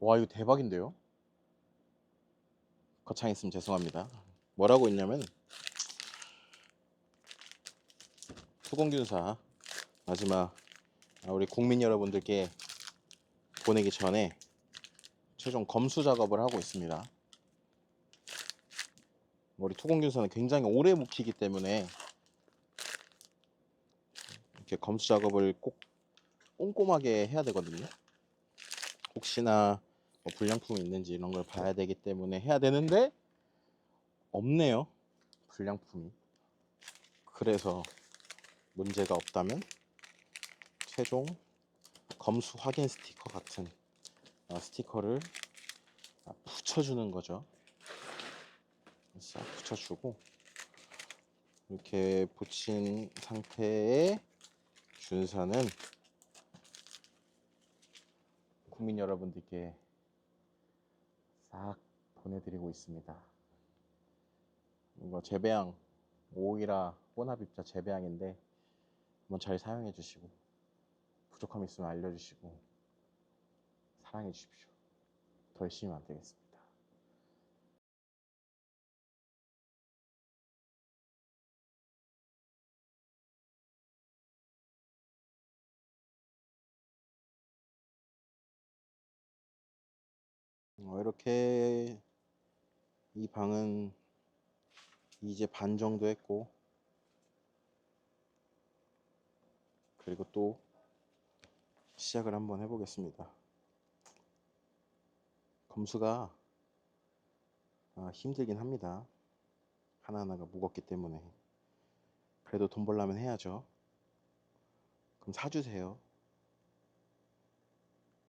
와 이거 대박인데요? 거창했으면 죄송합니다. 뭐라고 했냐면 수공균사 마지막 아, 우리 국민 여러분들께 보내기 전에 최종 검수 작업을 하고 있습니다. 우리 투공균사는 굉장히 오래 묵히기 때문에 이렇게 검수 작업을 꼭 꼼꼼하게 해야 되거든요. 혹시나 뭐 불량품이 있는지 이런 걸 봐야 되기 때문에 해야 되는데 없네요. 불량품이. 그래서 문제가 없다면 최종 검수 확인 스티커 같은 어, 스티커를 아, 붙여주는 거죠. 싹 붙여주고 이렇게 붙인 상태의 준사는 국민 여러분들께 싹 보내드리고 있습니다. 이거 재배양 5이라 혼합입자 재배양인데 한번 잘 사용해 주시고 부족함 있으면 알려주시고 사랑해 주십시오. 더 열심히 만들겠습니다. 어, 이렇게 이 방은 이제 반 정도 했고 그리고 또 시작을 한번 해보겠습니다. 검수가 아, 힘들긴 합니다. 하나하나가 무겁기 때문에 그래도 돈 벌려면 해야죠. 그럼 사주세요.